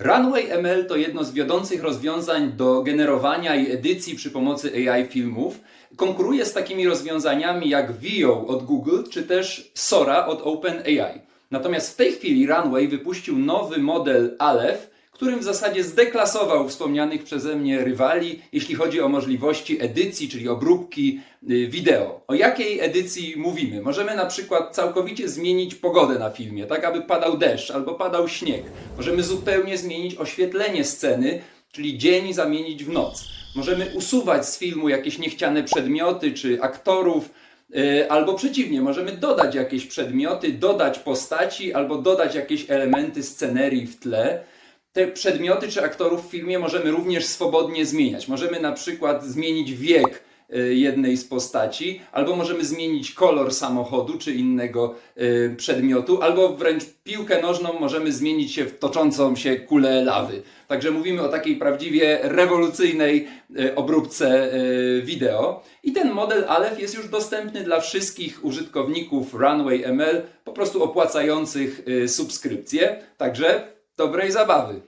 Runway ML to jedno z wiodących rozwiązań do generowania i edycji przy pomocy AI filmów. Konkuruje z takimi rozwiązaniami jak Veo od Google czy też Sora od OpenAI. Natomiast w tej chwili Runway wypuścił nowy model Aleph, którym w zasadzie zdeklasował wspomnianych przeze mnie rywali, jeśli chodzi o możliwości edycji, czyli obróbki y, wideo. O jakiej edycji mówimy? Możemy na przykład całkowicie zmienić pogodę na filmie, tak aby padał deszcz albo padał śnieg. Możemy zupełnie zmienić oświetlenie sceny, czyli dzień zamienić w noc. Możemy usuwać z filmu jakieś niechciane przedmioty czy aktorów, y, albo przeciwnie, możemy dodać jakieś przedmioty, dodać postaci albo dodać jakieś elementy scenerii w tle te przedmioty czy aktorów w filmie możemy również swobodnie zmieniać. Możemy na przykład zmienić wiek y, jednej z postaci, albo możemy zmienić kolor samochodu czy innego y, przedmiotu, albo wręcz piłkę nożną możemy zmienić się w toczącą się kulę lawy. Także mówimy o takiej prawdziwie rewolucyjnej y, obróbce wideo. I ten model Aleph jest już dostępny dla wszystkich użytkowników Runway ML, po prostu opłacających subskrypcję. Także dobrej zabawy.